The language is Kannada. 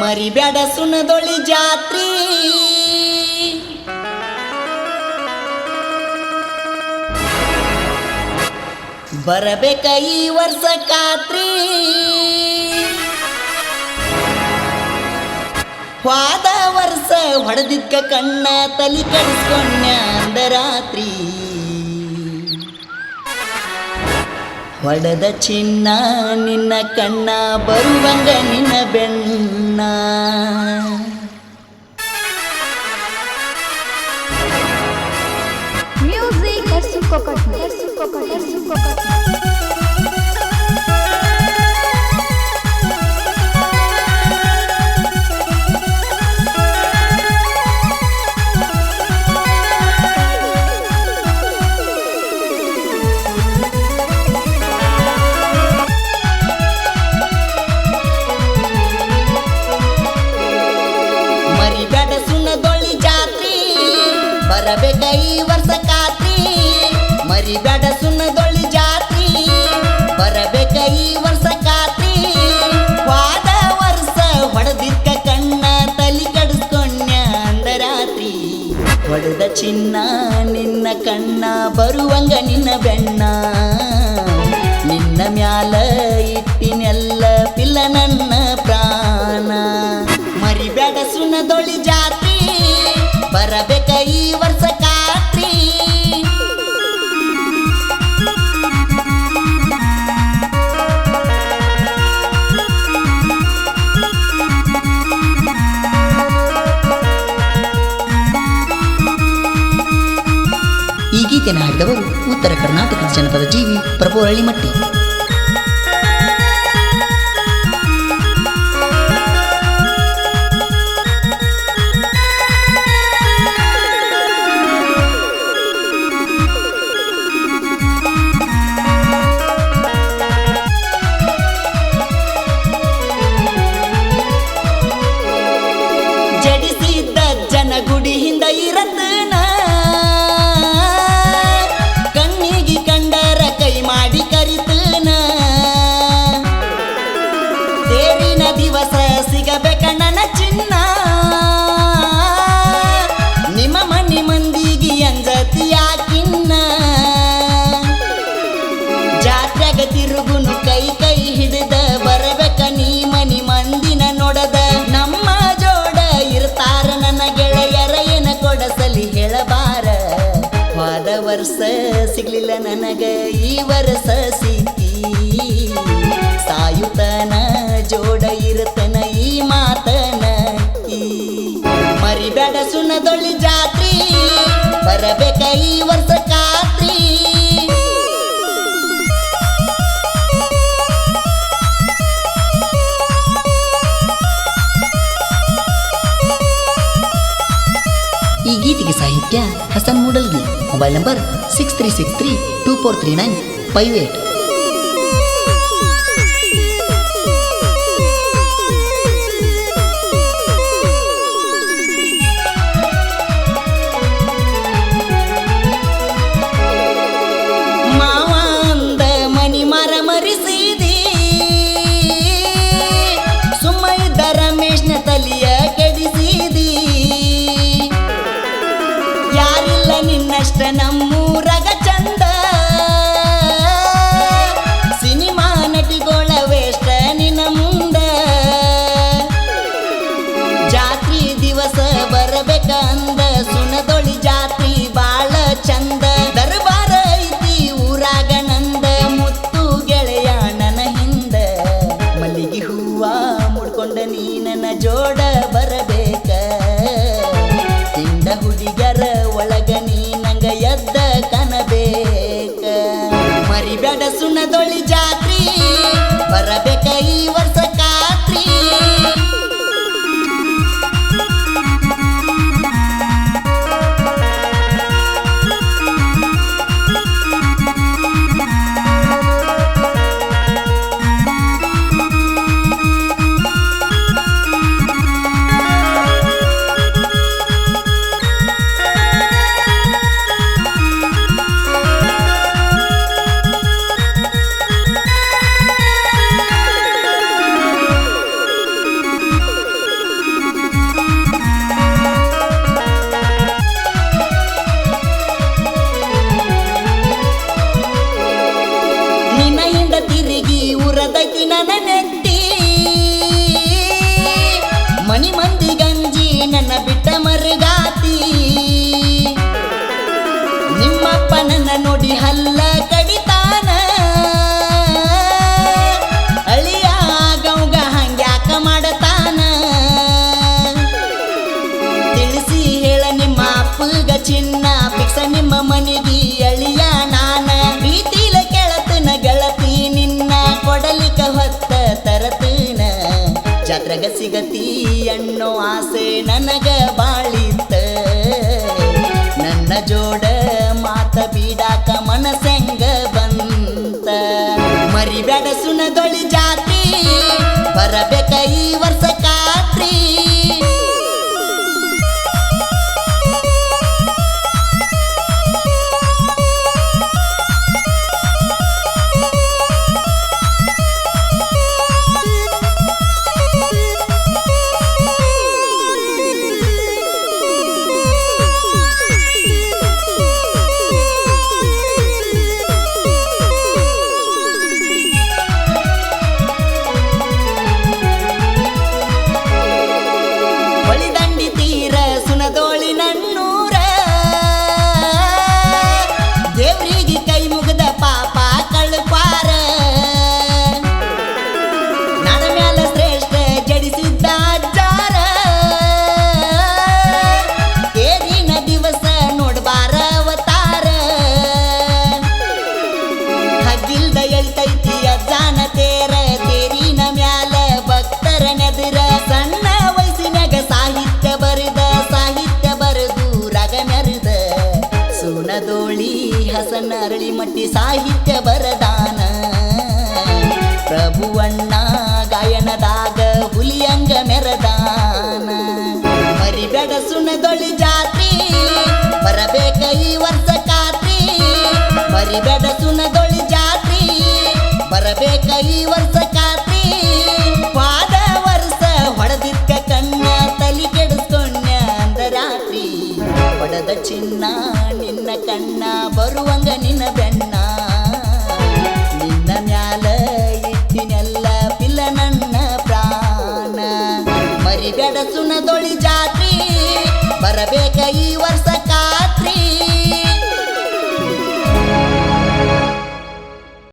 ಮರಿಬ್ಯಾಡ ಸುನದೊಳಿ ಜಾತ್ರಿ. ಬರಬೇಕ ಈ ವರ್ಷ ಕಾತ್ರಿ ಹೋದ ವರ್ಷ ಹೊಡೆದಿದ್ದ ಕಣ್ಣ ತಲಿ ಕಡಿಸ್ಕೊಂಡ ಅಂದರಾತ್ರಿ. ಹೊಡೆದ ಚಿನ್ನ ನಿನ್ನ ಕಣ್ಣ ಬರುವಂಗ ನಿನ್ನ ಬೆಣ್ಣ ಮರಿಬೇಡ ಸುಣ್ಣದೊಳಿ ಜಾತಿ ಬರಬೇಕ ಈ ವರ್ಷ ಕಾತಿ ವಾದ ವರ್ಷ ಹೊಡೆದಿದ್ದ ಕಣ್ಣ ತಲಿ ಕಡಿಸ್ಕೊಂಡ ಅಂದರಾತ್ರಿ. ಹೊಡೆದ ಚಿನ್ನ ನಿನ್ನ ಕಣ್ಣ, ಬರುವಂಗ ನಿನ್ನ ಬೆಣ್ಣ ನಿನ್ನ ಮ್ಯಾಲ ಇಟ್ಟಿನೆಲ್ಲ ಪಿಲ್ಲ ನನ್ನ ಪ್ರಾಣ. ಮರಿಬೇಡ ಸುಣ್ಣದೊಳಿ ಜಾತಿ ಬರಬೇಕ ಈ ವರ್ಷ ಈ ಮಾಡಿದವರು ಉತ್ತರ ಕರ್ನಾಟಕದ ಜನಪದ ಜೀವಿ ಪ್ರಭು ಹಳ್ಳಿಮಟ್ಟಿ ನನಗ ಈ ವರ್ಷ ಸಿಕ್ಕಿ. ಸಾಯುತನ ಜೋಡ ಇರುತ್ತನ ಈ ಮಾತನ ಮರಿಬೇಡ ಸುಣ್ಣದೊಳ್ಳಿ ಜಾತ್ರಿ, ಬರಬೇಕ ಈ ವರ್ಷ ಕಾತ್ರಿ ಈ ಗೀತೆಗೆ ಸಾಹಿತ್ಯ Hasan Mudalgi. mobile number six three six three two four three nine five eight ನನ್ನ ನೆತ್ತಿ ಮನಿ ಮಂದಿ ಗಂಜಿ ನನ್ನ ಬಿಟ್ಟ ಮರುಗಾತಿ. ಜಾತ್ರೆಗ ಸಿಗತಿ ಅನ್ನೋ ಆಸೆ ನನಗ ಬಾಳಿತ. ನನ್ನ ಜೋಡ ಮಾತ ಬೀಡಾಕ ಮನಸೆಂಗ ಬಂತ. ಮರಿಬೇಡ ಸುನದೊಳಿ ಜಾತಿ ಮಟ್ಟಿ ಸಾಹಿತ್ಯ ಬರದಾನ ಪ್ರಭುವಣ್ಣ ಗಾಯನದಾಗ ಹುಲಿಯಂಗ ಮೆರದಾನ. ಮರಿಬೇಡ ಸುಣದೊಳಿ ಜಾತ್ರಿ, ಬರಬೇಕ ಈ ವರ್ಷ ಕಾತ್ರಿ ಮರಿಬೇಡ ಸುಣದೊಳಿ ಜಾತ್ರಿ, ಬರಬೇಕ ಈ ವರ್ಷ ಕಾತಿ ಪಾದ ವರ್ಷ ಹೊಡೆದಿದ್ದ ಕಣ್ಣ, ತಲಿ ಕೆಡಿಸ್ಕೊಂಡ ಅಂದ ರಾತ್ರಿ ಹೊಡೆದ ಚಿನ್ನ ನಿನ್ನ ಕಣ್ಣ, ಬರುವಂಗ ನಿನ್ನ ಸುನದೊಳಿ ಜಾತ್ರಿ. ಬರಬೇಕ ಈ ವರ್ಷ